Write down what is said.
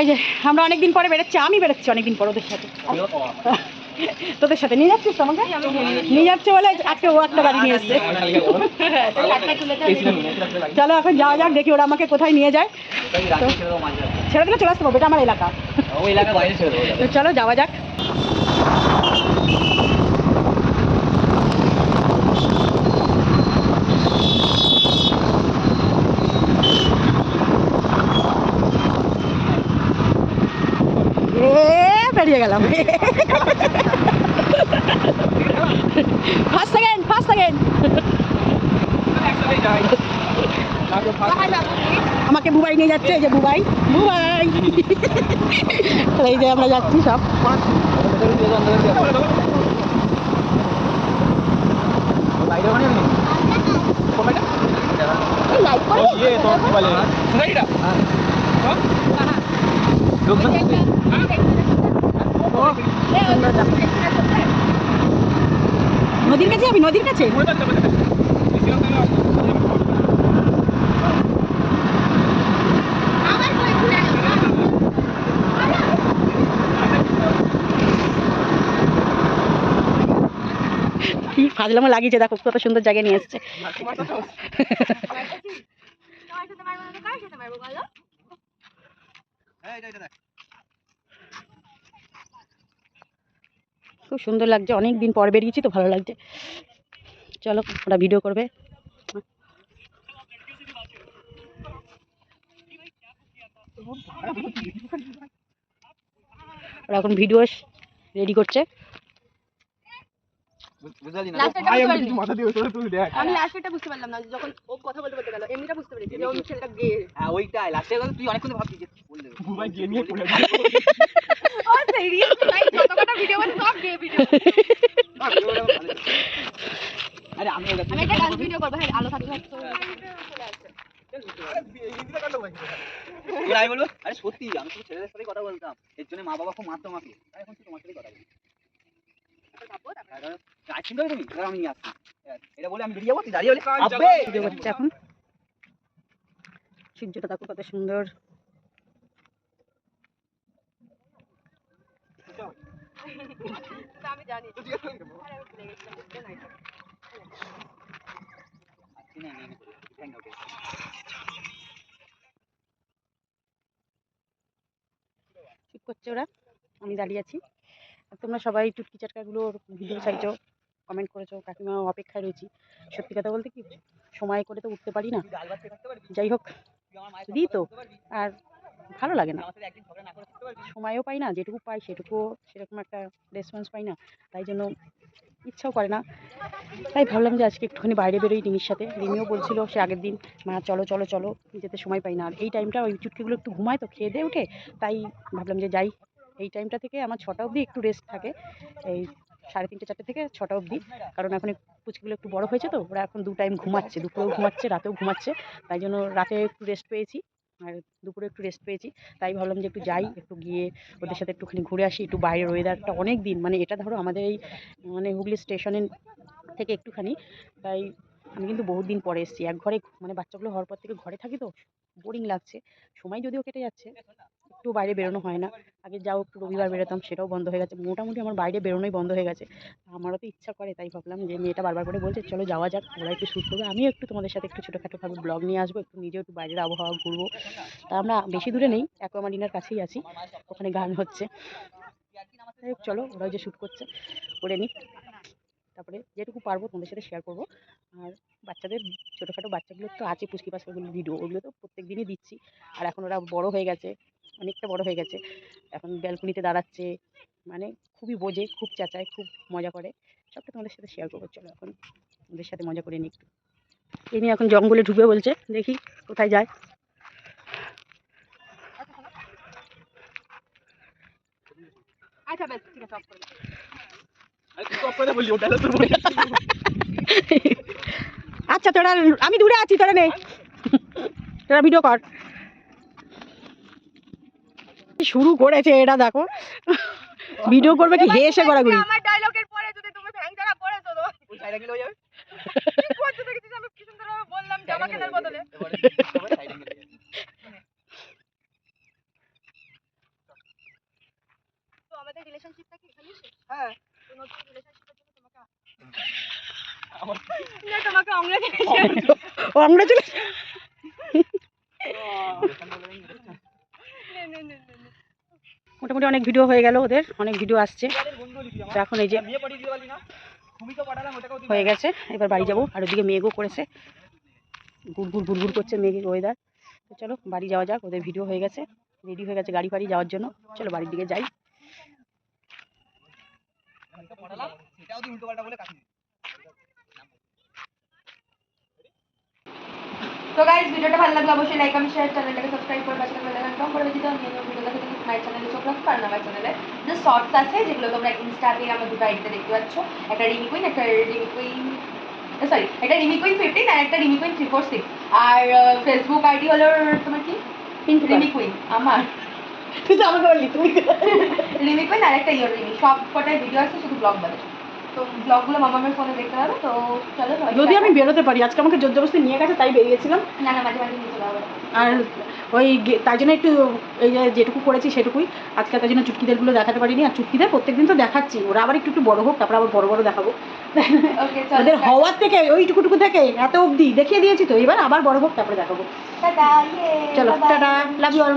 এই যে আমরা অনেকদিন পরে বেরোচ্ছি আমি বেরোচ্ছি অনেকদিন পর ওদের সাথে। তোদের সাথে নিয়ে যাচ্ছিস আমাকে? নিয়ে যাচ্ছে বলে আজকে ও একটা গাড়ি নিয়ে এসছে। চলো এখন যাওয়া যাক দেখি ওরা আমাকে কোথায় নিয়ে যায়। ছেড়ে দিলে চলে আসতে পারবে এটা আমার এলাকা। চলো যাওয়া যাক। বেরিয়ে গেলাম। ফার্স্ট সেকেন্ড ফার্স্ট সেকেন্ড আমাকে বুবাই নিয়ে যাচ্ছে এই যে বুবাই। বুবাই। এই যে আমরা যাচ্ছি সব। বাইরে ওখানে নেই লাইক ইয়ে তো কি বলে লোকজন নদীর কাছে যাবি? নদীর কাছে? ফাজলামো লাগিয়েছে? দেখো কত সুন্দর জায়গায় নিয়ে এসছে। খুব সুন্দর লাগছে। অনেক দিন পর বেরিয়েছি তো ভালো লাগছে। চলো ওরা ভিডিও করবে। ওরা এখন ভিডিও রেডি করছে। আমি লাস্টটা বুঝতে পারলাম না। যখন ও কথা বলতে বলতে গেল এমনিটা বুঝতে পেরেছি যে ছেলেটা গে হ্যাঁ ওইটাই। লাস্টের কথা তুই অনেকক্ষণ ভাবছিস যে বল ভাই গিয়ে নিয়ে পড়ে ও সিরিয়াস ভাই যত কটা ভিডিও বলে সব গে ভিডিও আমি ছেলেদের কথা বলতাম এর জন্য মা বাবা খুব এখন তোমার কথা আমি আসছি এটা বলে আমি সূর্যটা দেখো কত সুন্দর। আমি জানি। ঠিক করছে ওরা আমি দাঁড়িয়ে আছি। আর তোমরা সবাই টুটকি চাটকাগুলোর ভিডিও চাইছো কমেন্ট করেছ কাকিমা অপেক্ষায় রয়েছি। সত্যি কথা বলতে কি সময় করে তো উঠতে পারি না। যাই হোক দিই তো। আর ভালো লাগে না। সময়ও পাই না যেটুকু পাই সেটুকু সেরকম একটা রেসপন্স পাই না। তাই জন্য ইচ্ছাও করে না। তাই ভাবলাম যে আজকে একটুখানি বাইরে বেরোই রিমির সাথে। রিমিও বলছিল সে আগের দিন মা চলো চলো চলো যেতে সময় পাই না। আর এই টাইমটা ওই চুটকিগুলো একটু ঘুমায় তো খেয়ে দিয়ে উঠে তাই ভাবলাম যে যাই। এই টাইমটা থেকে আমার ছটা অবধি একটু রেস্ট থাকে। এই সাড়ে তিনটে চারটে থেকে ছটা অবধি। কারণ এখন পুচকিগুলো একটু বড় হয়েছে তো ওরা এখন দু টাইম ঘুমাচ্ছে দুপুরেও ঘুমাচ্ছে রাতেও ঘুমাচ্ছে। তাই জন্য রাতে একটু রেস্ট পেয়েছি। আর দুপুরে একটু রেস্ট পেয়েছি। তাই ভাবলাম যে একটু যাই একটু গিয়ে ওদের সাথে একটুখানি ঘুরে আসি একটু বাইরের ওয়েদারটা অনেক দিন মানে এটা ধরো আমাদের এই মানে হুগলি স্টেশনের থেকে একটুখানি তাই আমি কিন্তু বহুত দিন পরে এসেছি। এক ঘরে মানে বাচ্চাগুলো হওয়ার পর থেকে ঘরে থাকি তো বোরিং লাগছে। সময় যদিও কেটে যাচ্ছে। একটু বাইরে বেরোনো হয় না। আগে যাও, একটু রবিবার বেরোতাম, সেটাও বন্ধ হয়ে গেছে। মোটামুটি আমার বাইরে বেরোনোই বন্ধ হয়ে গেছে। আমারও তো ইচ্ছা করে, তাই ভাবলাম যে মেয়েটা বারবার করে বলছে, চলো যাওয়া যাক, ওরা একটু শ্যুট করবে আমিও একটু তোমাদের সাথে একটু ছোটোখাটোভাবে ব্লগ নিয়ে আসব, একটু নিজেও একটু বাইরের আবহাওয়া ঘুরবো। তা আমরা বেশি দূরে নেই অ্যাকোয়ামারিনার কাছেই আছি, ওখানে গান হচ্ছে। যাই হোক, চলো, ওরাও যে শ্যুট করছে, করে নিই তারপরে যেটুকু পারব তোমাদের সাথে শেয়ার করব। আর বাচ্চাদের, ছোটোখাটো বাচ্চাগুলোর তো আছে পুচকি পাচকাগুলোর ভিডিও ওগুলো তো প্রত্যেক দিনই দিচ্ছি। আর এখন ওরা বড় হয়ে গেছে অনেকটা বড় হয়ে গেছে। এখন ব্যালকনিতে দাঁড়াচ্ছে মানে খুবই বোঝে খুব চেঁচায় খুব মজা করে। সবটা তোমাদের সাথে শেয়ার করব চলো এখন ওদের সাথে মজা করে নিই একটু। এই নিয়ে এখন জঙ্গলে ঢুকবে বলছে দেখি কোথায় যায়। আচ্ছা বেশ ঠিক আছে বলে আচ্ছা তোরা আমি দূরে আছি তোরা নেই। তোরা ভিডিও কর। শুরু করেছে এটা দেখো। ভিডিও করবে কি হেসে গড়াগড়ি। আমার ডায়লগের পরে যদি তুমি ভ্যাং ধরা পড়েছো তো ওই সাইডে গেলে যাবে। কি করতে দেখেছিস আমি কি সুন্দর বললাম জামা কেনার বদলে। এবারে সাইডে গেলে সাথে রিলেশনশিপটা কি এখানেই শেষ? হ্যাঁ তো নতুন রিলেশনশিপের জন্য তোমাকে না তোমাকে অংরেজি ও আমরা চলে মোটামুটি অনেক ভিডিও হয়ে গেল ওদের, অনেক ভিডিও আসছে। এখন এই যে হয়ে গেছে, এবার বাড়ি যাব। আর ওদিকে মেঘও করেছে। গুড়গুড় গুড়গুড় করছে মেঘের ওয়েদার তো চলো, বাড়ি যাওয়া যাক, ওদের ভিডিও হয়ে গেছে। রেডি হয়ে গেছে গাড়ি ফাড়ি যাওয়ার জন্য। চলো বাড়ির দিকে যাই পাঠালাম সেটাও তুই উল্টো পাল্টা বলে কাটি তো গাইস ভিডিওটা ভালো লাগলে অবশ্যই লাইক আমি শেয়ার চ্যানেলটাকে সাবস্ক্রাইব করে পাশে বেল আইকন অন করে দিতে হবে নিউ ভিডিও দেখতে মাই চ্যানেলে চোখ রাখতে পারেন আমার চ্যানেলে যে শর্টস আছে যেগুলো তোমরা ইনস্টাতে আমার দুটো আইডিতে দেখতে পাচ্ছ। একটা রিমি কুইন একটা রিমি কুইন সরি একটা রিমি কুইন ফিফটিন আর একটা Rimi queen three four six আর ফেসবুক আইডি হলো তোমার কি? রিমি কুইন আমার। তুই তো আমাকে বললি তুমি রিমি কুইন আর একটা ইয়োর রিমি সব কটাই ভিডিও আছে শুধু ব্লগ বলে তো ব্লগগুলো মামামের ফোনে দেখতে হবে তো চলো যদি আমি বেরোতে পারি আজকে আমাকে জোর জবরদস্তি নিয়ে গেছে তাই বেরিয়েছিলাম। না না মাঝে মাঝে নিয়ে চলে আর ওই তাই জন্য একটু এই যে যেটুকু করেছি সেটুকুই। আজকে তাই জন্য চুটকিদেরগুলো দেখাতে পারিনি আর চুটকিদের প্রত্যেকদিন তো দেখাচ্ছি ওরা আবার একটু একটু বড় হোক তারপর আবার বড় বড় দেখাবো। ওদের হওয়ার থেকে ওইটুকুটুকু থেকে এত অবধি দেখিয়ে দিয়েছি তো এবার আবার বড় হোক তারপরে দেখাবো। চলো. Tata love you all